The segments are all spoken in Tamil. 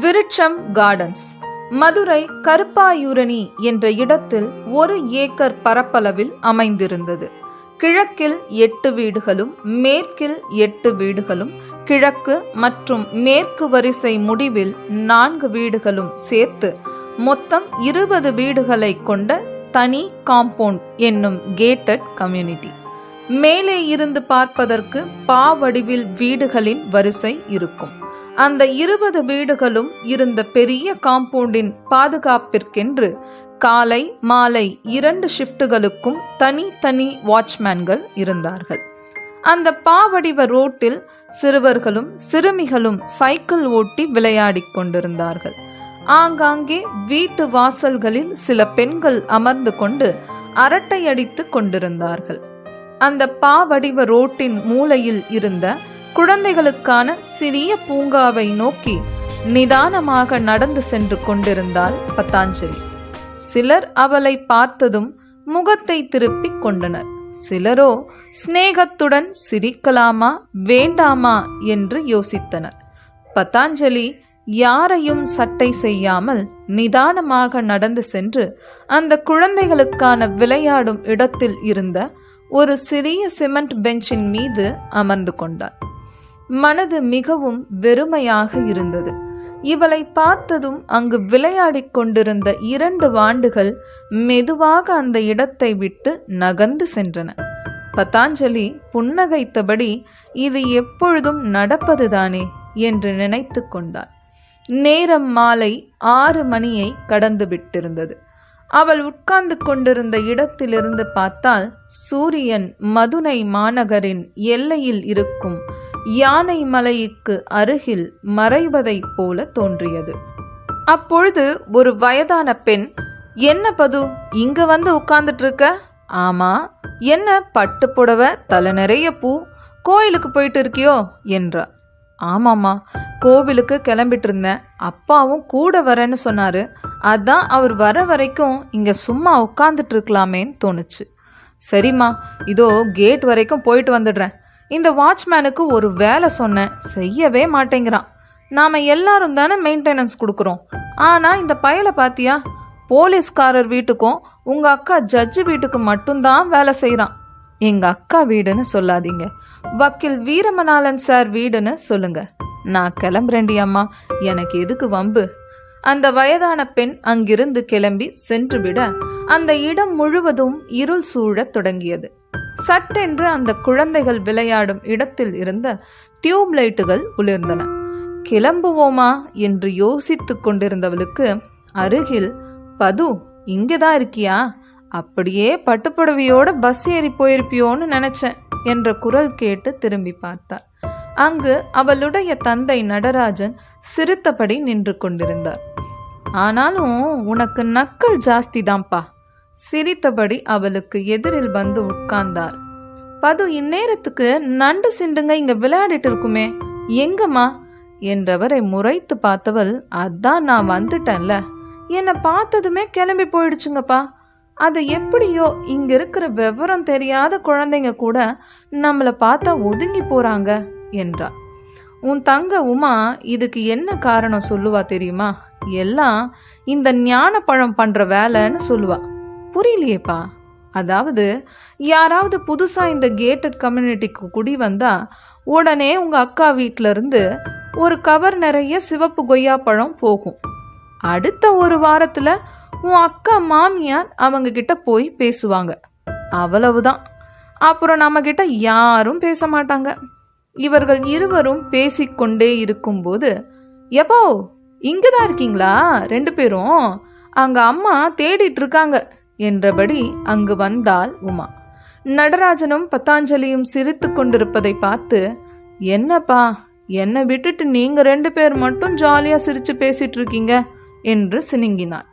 விருட்சம் கார்டன்ஸ். மதுரை கருப்பாயூரணி என்ற இடத்தில் ஒரு ஏக்கர் பரப்பளவில் அமைந்திருந்தது. கிழக்கில் எட்டு வீடுகளும் மேற்கில் எட்டு வீடுகளும் கிழக்கு மற்றும் மேற்கு வரிசை முடிவில் நான்கு வீடுகளும் சேர்த்து மொத்தம் இருபது வீடுகளை கொண்ட தனி காம்பவுண்ட் என்னும் கேட்டட் கம்யூனிட்டி. மேலே இருந்து பார்ப்பதற்கு பா வடிவில் வீடுகளின் வரிசை இருக்கும். அந்த இருபது வீடுகளும் இருந்த பெரிய காம்பவுண்டின் பாதுகாப்பிற்கென்று காலை மாலை இரண்டு ஷிஃப்ட்டுகளுக்கும் தனி தனி வாட்ச்மேன்கள் இருந்தார்கள். அந்த பாவடிவ ரோட்டில் சிறுவர்களும் சிறுமிகளும் சைக்கிள் ஓட்டி விளையாடிக் கொண்டிருந்தார்கள். ஆங்காங்கே வீட்டு வாசல்களில் சில பெண்கள் அமர்ந்து கொண்டு அரட்டையடித்துக் கொண்டிருந்தார்கள். அந்த பாவடிவ ரோட்டின் மூலையில் இருந்த குழந்தைகளுக்கான சிறிய பூங்காவை நோக்கி நிதானமாக நடந்து சென்று கொண்டிருந்தாள் பத்தாஞ்சலி சிலர் அவளை பார்த்ததும் முகத்தை திருப்பிக் கொண்டனர். சிலரோ சிநேகத்துடன் சிரிக்கலாமா வேண்டாமா என்று யோசித்தனர். பதாஞ்சலி யாரையும் சட்டை செய்யாமல் நிதானமாக நடந்து சென்று அந்த குழந்தைகளுக்கான விளையாடும் இடத்தில் இருந்த ஒரு சிறிய சிமெண்ட் பெஞ்சின் மீது அமர்ந்து கொண்டார் மனது மிகவும் வெறுமையாக இருந்தது. இவளை பார்த்ததும் அங்கு விளையாடிக் கொண்டிருந்த இரண்டு வாண்டுகள் மெதுவாக அந்த இடத்தை விட்டு நகர்ந்து சென்றன. பதாஞ்சலி புன்னகைத்தபடி இது எப்பொழுதும் நடப்பதுதானே? என்று நினைத்து கொண்டார் நேரம் மாலை ஆறு மணியை கடந்து விட்டிருந்தது. அவள் உட்கார்ந்து கொண்டிருந்த இடத்திலிருந்து பார்த்தால் சூரியன் மதுனை மாநகரின் எல்லையில் இருக்கும் யானை மலைக்கு அருகில் மறைவதைப் போல தோன்றியது. அப்பொழுது ஒரு வயதான பெண் என்ன பது இங்க வந்து உட்கார்ந்துட்டு இருக்க ஆமா என்ன பட்டு புடவை தலை நிறைய பூ கோயிலுக்கு போயிட்டு இருக்கியோ என்றார் ஆமாம்மா கோவிலுக்கு கிளம்பிட்டு இருந்தேன் அப்பாவும் கூட வரேன்னு சொன்னாரு. அதான் அவர் வர வரைக்கும் இங்க சும்மா உட்காந்துட்டு இருக்கலாமேன்னு தோணுச்சு. சரிம்மா இதோ கேட் வரைக்கும் போயிட்டு வந்துடுறேன். இந்த வாட்ச்மேனுக்கு ஒரு வேலை சொன்னேன் செய்யவே மாட்டேங்கிறான். நாம் எல்லாரும் தானே மெயின்டெனன்ஸ் கொடுக்குறோம். ஆனால் இந்த பயலை பார்த்தியா போலீஸ்காரர் வீட்டுக்கும் உங்கள் அக்கா ஜட்ஜு வீட்டுக்கு மட்டும்தான் வேலை செய்கிறான் எங்கள் அக்கா வீடுன்னு சொல்லாதீங்க. வக்கீல் வீரமணாலன் சார் வீடுன்னு சொல்லுங்க. நான் கிளம்புறேண்டி அம்மா. எனக்கு எதுக்கு வம்பு? அந்த வயதான பெண் அங்கிருந்து கிளம்பி சென்று விட அந்த இடம் முழுவதும் இருள் சூழத் தொடங்கியது. சட்டென்று அந்த குழந்தைகள் விளையாடும் இடத்தில் இருந்த டியூப் லைட்டுகள் உளிர்ந்தன கிளம்புவோமா? என்று யோசித்து கொண்டிருந்தவளுக்கு அருகில் பது இங்கேதான் இருக்கியா? அப்படியே பட்டுப்புடவையோட பஸ் ஏறி போயிருப்பியோன்னு நினைச்சேன் என்ற குரல் கேட்டு திரும்பி பார்த்தார் அங்கு அவளுடைய தந்தை நடராஜன் சிரித்தபடி நின்று கொண்டிருந்தார். ஆனாலும் உனக்கு நக்கல் ஜாஸ்தி தான்ப்பா சிரித்தபடி அவளுக்கு எதிரில் வந்து உட்கார்ந்தார் பது இந்நேரத்துக்கு நண்டு சிண்டுங்க இங்க விளையாடிட்டு இருக்குமே. எங்கம்மா? என்றவரை முறைத்து பார்த்தவள் அதான் நான் வந்துட்டேன்ல. என்னை பார்த்ததுமே கிளம்பி போயிடுச்சுங்கப்பா. அது எப்படியோ இங்க இருக்கிற விவரம் தெரியாத குழந்தைங்க கூட நம்மளை பார்த்தா ஒதுங்கி போறாங்க என்றா உன் தங்க உமா இதுக்கு என்ன காரணம் சொல்லுவா தெரியுமா? எல்லாம் இந்த ஞான பழம் பண்ற வேலைன்னு சொல்லுவா. புரியலையேப்பா. அதாவது யாராவது புதுசாக இந்த கேட்டட் கம்யூனிட்டிக்கு குடி வந்தால் உடனே உங்கள் அக்கா வீட்டிலருந்து ஒரு கவர் நிறைய சிவப்பு கொய்யா பழம் போகும். அடுத்த ஒரு வாரத்தில் உன் அக்கா மாமியார் அவங்க கிட்ட போய் பேசுவாங்க. அவ்வளவுதான். அப்புறம் நம்மக்கிட்ட யாரும் பேச மாட்டாங்க. இவர்கள் இருவரும் பேசிக்கொண்டே இருக்கும்போது எப்போ? இங்கே தான் இருக்கீங்களா? ரெண்டு பேரும்? அங்கே அம்மா தேடிட்டு இருக்காங்க. என்றபடி அங்கு வந்தாள் உமா. நடராஜனும் பத்தாஞ்சலியும் சிரித்து கொண்டிருப்பதை பார்த்து என்னப்பா என்னை விட்டுட்டு நீங்க ரெண்டு பேர் மட்டும் ஜாலியா சிரிச்சு பேசிட்டு இருக்கீங்க என்று சினுங்கினாள்.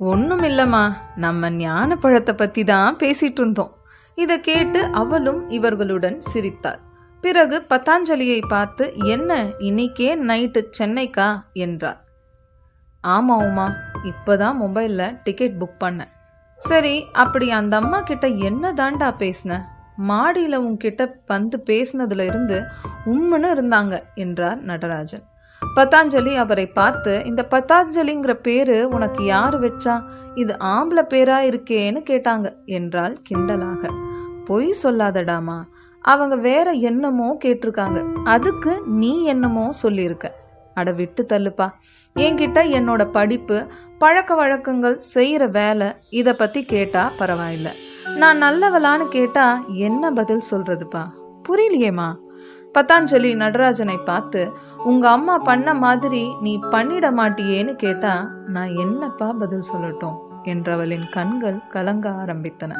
ஒன்றும் இல்லைம்மா நம்ம ஞான பழத்தை பற்றி தான் பேசிட்டு இருந்தோம். இதை கேட்டு அவளும் இவர்களுடன் சிரித்தாள். பிறகு பத்தாஞ்சலியை பார்த்து என்ன இன்னைக்கே நைட்டு சென்னைக்கா? என்றார் ஆமாம் உமா இப்போதான் மொபைலில் டிக்கெட் புக் பண்ணேன். சரி அப்படி அந்த அம்மா கிட்ட என்ன தாண்டா பேசின? மாடியில் உன்கிட்ட வந்து பேசினதுல இருந்து உம்முன்னு இருந்தாங்க என்றார் நடராஜன். பதாஞ்சலி அவரை பார்த்து இந்த பதாஞ்சலிங்கிற பேரு உனக்கு யார் வச்சா? இது ஆம்பளை பேரா இருக்கேன்னு கேட்டாங்க என்றால் கிண்டலாக. பொய் சொல்லாதடாமா? அவங்க வேற என்னமோ கேட்டிருக்காங்க அதுக்கு நீ என்னமோ சொல்லியிருக்க. அட விட்டு தள்ளுப்பா. என்கிட்ட என்னோட படிப்பு பழக்க வழக்கங்கள் செய்கிற வேலை இதை பற்றி கேட்டால் பரவாயில்ல. நான் நல்லவளான்னு கேட்டால் என்ன பதில் சொல்கிறதுப்பா புரியலையேம்மா. பத்தாஞ்சலி நடராஜனை பார்த்து உங்கள் அம்மா பண்ண மாதிரி நீ பண்ணிட மாட்டியேன்னு கேட்டால் நான் என்னப்பா பதில் சொல்லட்டும்? என்றவளின் கண்கள் கலங்க ஆரம்பித்தன.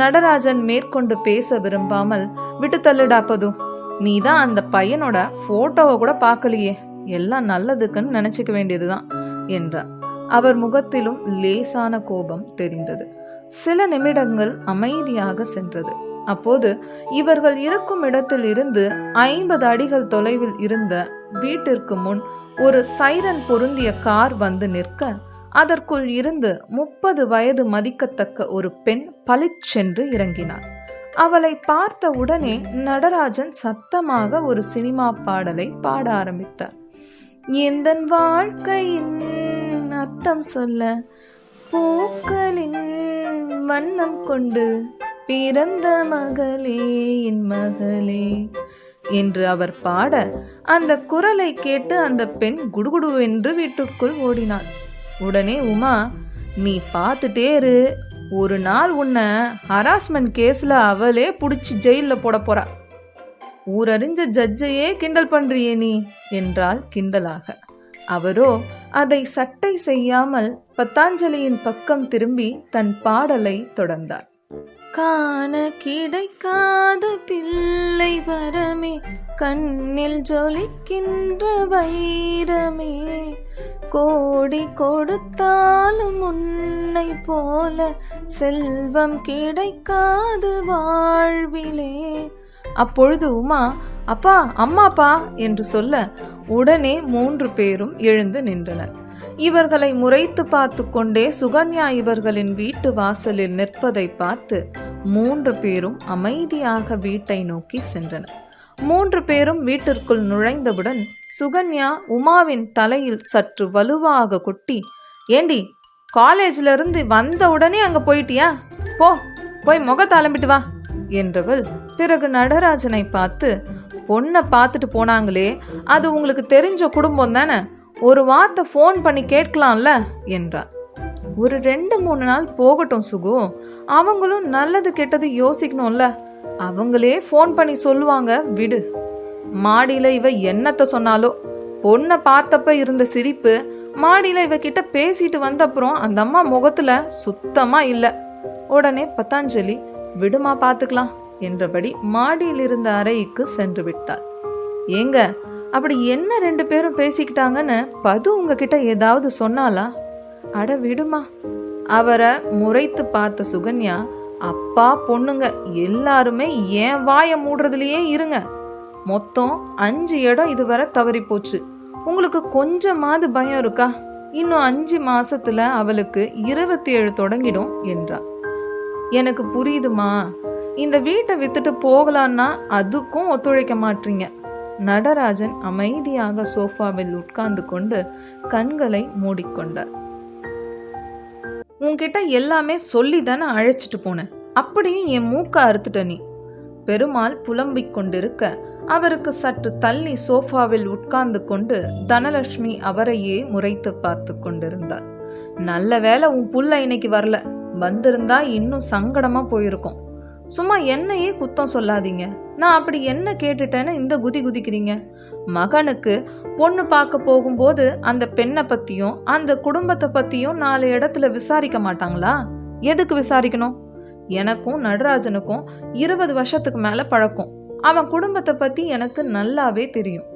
நடராஜன் மேற்கொண்டு பேச விரும்பாமல் விட்டு தள்ளுடா பது. நீ தான் அந்த பையனோட ஃபோட்டோவை கூட பார்க்கலையே. எல்லாம் நல்லதுக்குன்னு நினச்சிக்க வேண்டியதுதான் என்றார். அவர் முகத்திலும் லேசான கோபம் தெரிந்தது. சில நிமிடங்கள் அமைதியாக சென்றது. அப்போது இவர்கள் இருக்கும் இடத்தில் இருந்து ஐம்பது அடிகள் தொலைவில் இருந்த வீட்டிற்கு முன் ஒரு சைரன் பொருந்திய கார் வந்து நிற்க அதற்குள் இருந்து முப்பது வயது மதிக்கத்தக்க ஒரு பெண் பளிச்சென்று இறங்கினார் அவளை பார்த்த உடனே நடராஜன் சத்தமாக ஒரு சினிமா பாடலை பாட ஆரம்பித்தார். எந்தன் வாழ்க்கையின் அர்த்தம் சொல்ல. பூக்களின் வண்ணம் கொண்டு பிறந்த மகளே என் மகளே என்று அவர் பாட அந்த குரலை கேட்டு அந்த பெண் குடுகுடுவென்று வீட்டுக்குள் ஓடினாள். உடனே உமா நீ பார்த்துட்டே இரு. ஒரு நாள் உன்னை ஹராஸ்மெண்ட் கேஸில் அவளே பிடிச்சி ஜெயிலில் போட போறா. ஊரறிஞ்ச ஜட்ஜையே கிண்டல் பண்றியே நீ என்றாள் கிண்டலாக. அவரோ அதை சட்டை செய்யாமல் பத்தாஞ்சலியின் பக்கம் திரும்பி தன் பாடலை தொடர்ந்தார். காண கிடைக்காத பிள்ளை வரமே கண்ணில் ஜொலிக்கின்ற வைரமே. கோடி கொடுத்தாலும் உன்னை போல செல்வம் கிடைக்காது வாழ்விலே. அப்பொழுது உமா அப்பா அம்மாப்பா என்று சொல்ல உடனே மூன்று பேரும் எழுந்து நின்றனர். இவர்களை முறைத்து பார்த்து கொண்டே சுகன்யா இவர்களின் வீட்டு வாசலில் நிற்பதை பார்த்து மூன்று பேரும் அமைதியாக வீட்டை நோக்கி சென்றனர். மூன்று பேரும் வீட்டிற்குள் நுழைந்தவுடன் சுகன்யா உமாவின் தலையில் சற்று வலுவாக கொட்டி ஏண்டி காலேஜ்ல இருந்து வந்த உடனே அங்க போயிட்டியா? போ போய் முகத்தை அலம்பிட்டு வா என்றவள் பிறகு நடராஜனை பார்த்து பொண்ணை பார்த்துட்டு போனாங்களே அது உங்களுக்கு தெரிஞ்ச குடும்பம் தானே? ஒரு வார்த்தை ஃபோன் பண்ணி கேட்கலாம்ல என்றார். ஒரு ரெண்டு மூணு நாள் போகட்டும் சுகு. அவங்களும் நல்லது கெட்டது யோசிக்கணும்ல. அவங்களே ஃபோன் பண்ணி சொல்லுவாங்க விடு. மாடியில் இவ என்னத்த சொன்னாலோ? பொண்ணை பார்த்தப்ப இருந்த சிரிப்பு மாடியில் இவகிட்ட பேசிட்டு வந்த அப்புறம் அந்த அம்மா முகத்தில் சுத்தமாக இல்லை. உடனே பத்தாஞ்சலி விடுமா பார்த்துக்கலாம். என்றபடி மாடியிலிருந்த அறைக்கு சென்று விட்டாள். ஏங்க அப்படி என்ன ரெண்டு பேரும் பேசிக்கிட்டாங்கன்னு பது உங்ககிட்ட ஏதாவது சொன்னாலா அட விடுமா. அவரை முறைத்து பார்த்த சுகன்யா அப்பா பொண்ணுங்க எல்லாருமே ஏன் வாயை மூடுறதுலயே இருங்க. மொத்தம் அஞ்சு இடம் இதுவரை தவறி போச்சு. உங்களுக்கு கொஞ்சமாவது பயம் இருக்கா? இன்னும் அஞ்சு மாசத்துல அவளுக்கு இருபத்தி ஏழு தொடங்கிடும் என்றார் எனக்கு புரியுதுமா? இந்த வீட்டை வித்துட்டு போகலான்னா அதுக்கும் ஒத்துழைக்க மாட்டீங்க நடராஜன் அமைதியாக சோஃபாவில் உட்கார்ந்து கொண்டு கண்களை மூடிக்கொண்டார். உன்கிட்ட எல்லாமே சொல்லி தானே அழைச்சிட்டு போனேன். அப்படியும் என் மூக்க அறுத்துட்ட நீ? பெருமாள் புலம்பிக் கொண்டிருக்க அவருக்கு சற்று தள்ளி சோஃபாவில் உட்கார்ந்து கொண்டு தனலட்சுமி அவரையே முறைத்து பார்த்து கொண்டிருந்தார். நல்ல வேளை உன் புள்ள இன்னைக்கு வரல. வந்திருந்தா இன்னும் சங்கடமா போயிருக்கும். சும்மா என்னையே குத்தம் சொல்லாதீங்க. நான் அப்படி என்ன கேட்டுட்டேன்னு இந்த குதி குதிக்கிறீங்க? மகனுக்கு பொண்ணு பார்க்க போகும்போது அந்த பெண்ணை பற்றியும் அந்த குடும்பத்தை பற்றியும் நாலு இடத்துல விசாரிக்க மாட்டாங்களா? எதுக்கு விசாரிக்கணும்? எனக்கும் நடராஜனுக்கும் இருபது வருஷத்துக்கு மேலே பழக்கம். அவன் குடும்பத்தை பற்றி எனக்கு நல்லாவே தெரியும்.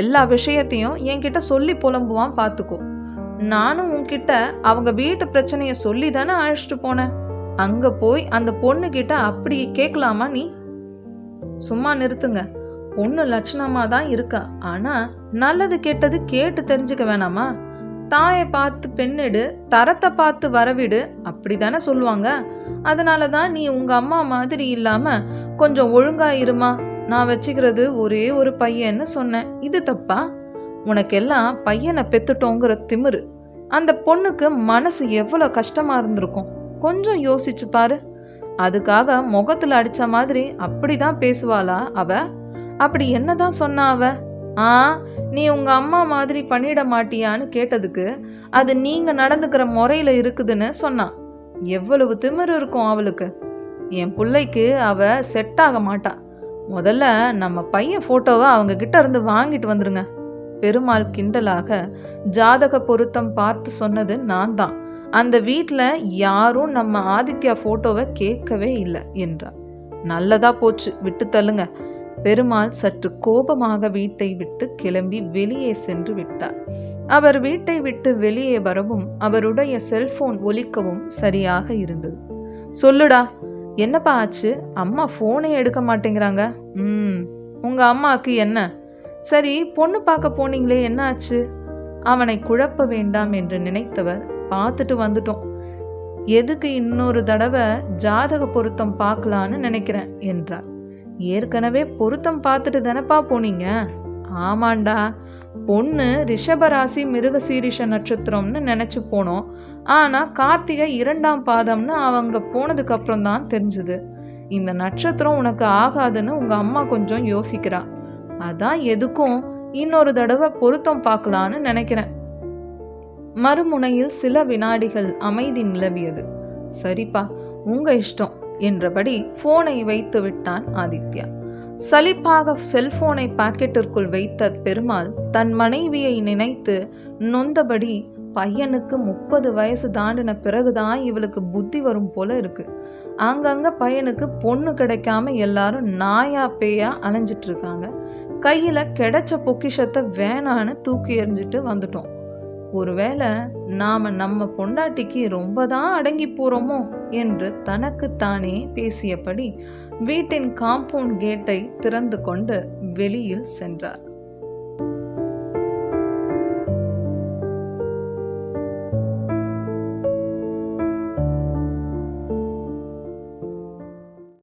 எல்லா விஷயத்தையும் என்கிட்ட சொல்லி புலம்புவான் பார்த்துக்கோ நானும் உன்கிட்ட அவங்க வீட்டு பிரச்சனையை சொல்லி தானே அழைச்சிட்டு போனேன்? அங்க போய் அந்த பொண்ணு கிட்ட அப்படி கேட்கலாமா நீ? சும்மா நிறுத்துங்க. பொண்ணு லட்சணமா தான் இருக்கா. ஆனா நல்லது கெட்டது கேட்டு தெரிஞ்சுக்க வேணாமா? தாயை பார்த்து பெண்ணெடு தரத்தை பார்த்து வரவிடு அப்படி தானே சொல்லுவாங்க. அதனால தான் நீ உங்க அம்மா மாதிரி இல்லாம கொஞ்சம் ஒழுங்கா இருமா? நான் வச்சுக்கிறது ஒரே ஒரு பையன்னு சொன்னேன். இது தப்பா? உனக்கெல்லாம் பையனை பெத்துட்டோங்கிற திமிரு. அந்த பொண்ணுக்கு மனசு எவ்வளோ கஷ்டமா இருந்திருக்கும். கொஞ்சம் யோசிச்சு பாரு. அதுக்காக முகத்தில் அடித்த மாதிரி அப்படி தான் பேசுவாளா அவ? அப்படி என்னதான் சொன்னா அவ? ஆ நீ உங்க அம்மா மாதிரி பண்ணிட மாட்டியான்னு கேட்டதுக்கு அது நீங்க நடந்துக்கிற முறையில இருக்குதுன்னு சொன்னான் எவ்வளவு திமிரு இருக்கும் அவளுக்கு. என் பிள்ளைக்கு அவ செட் ஆக மாட்டா. முதல்ல நம்ம பையன் போட்டோவை அவங்க கிட்ட இருந்து வாங்கிட்டு வந்துருங்க. பெருமாள் கிண்டலாக ஜாதக பொருத்தம் பார்த்து சொன்னது நான் தான் அந்த வீட்டில் யாரும் நம்ம ஆதித்யா ஃபோட்டோவை கேட்கவே இல்லை என்றார். நல்லதா போச்சு விட்டு தள்ளுங்க. பெருமாள் சற்று கோபமாக வீட்டை விட்டு கிளம்பி வெளியே சென்று விட்டார். அவர் வீட்டை விட்டு வெளியே வரவும் அவருடைய செல்போன் ஒலிக்கவும் சரியாக இருந்தது. சொல்லுடா என்னப்பா ஆச்சு? அம்மா ஃபோனே எடுக்க மாட்டேங்கிறாங்க. ம் உங்கள் அம்மாவுக்கு என்ன? சரி பொண்ணு பார்க்க போனீங்களே என்ன ஆச்சு? அவனை குழப்ப வேண்டாம் என்று நினைத்தவர் பார்த்துட்டு வந்துட்டோம். எதுக்கு இன்னொரு தடவை ஜாதக பொருத்தம் பார்க்கலான்னு நினைக்கிறேன் என்றார். ஏற்கனவே பொருத்தம் பார்த்துட்டு தானப்பா போனீங்க? ஆமாண்டா. பொண்ணு ரிஷபராசி மிருகசீரிஷ நட்சத்திரம்னு நினச்சி போனோம். ஆனால் கார்த்திகை இரண்டாம் பாதம்னு அவங்க போனதுக்கு அப்புறம் தான் தெரிஞ்சுது. இந்த நட்சத்திரம் உனக்கு ஆகாதுன்னு உங்கள் அம்மா கொஞ்சம் யோசிக்கிறா. அதான் எதுக்கும் இன்னொரு தடவை பொருத்தம் பார்க்கலான்னு நினைக்கிறேன். மறுமுனையில் சில வினாடிகள் அமைதி நிலவியது. சரிப்பா உங்க இஷ்டம் என்றபடி போனை வைத்து விட்டான் ஆதித்யா. சலிப்பாக செல்போனை பாக்கெட்டிற்குள் வைத்த பெருமாள் தன் மனைவியை நினைத்து நொந்தபடி பையனுக்கு முப்பது வயசு தாண்டின பிறகுதான் இவளுக்கு புத்தி வரும் போல இருக்கு. அங்கங்க பையனுக்கு பொண்ணு கிடைக்காம எல்லாரும் நாயா பேயா அலைஞ்சிட்டு இருக்காங்க. கையில கிடைச்ச பொக்கிஷத்தை வேணான்னு தூக்கி எறிஞ்சிட்டு வந்துட்டோம். ஒருவேளை நாம நம்ம பொண்டாட்டிக்கு ரொம்ப தான் அடங்கி போறோமோ என்று தனக்குத்தானே பேசியபடி வீட்டின் காம்பவுண்ட் கேட்டை திறந்து கொண்டு வெளியில் சென்றார்.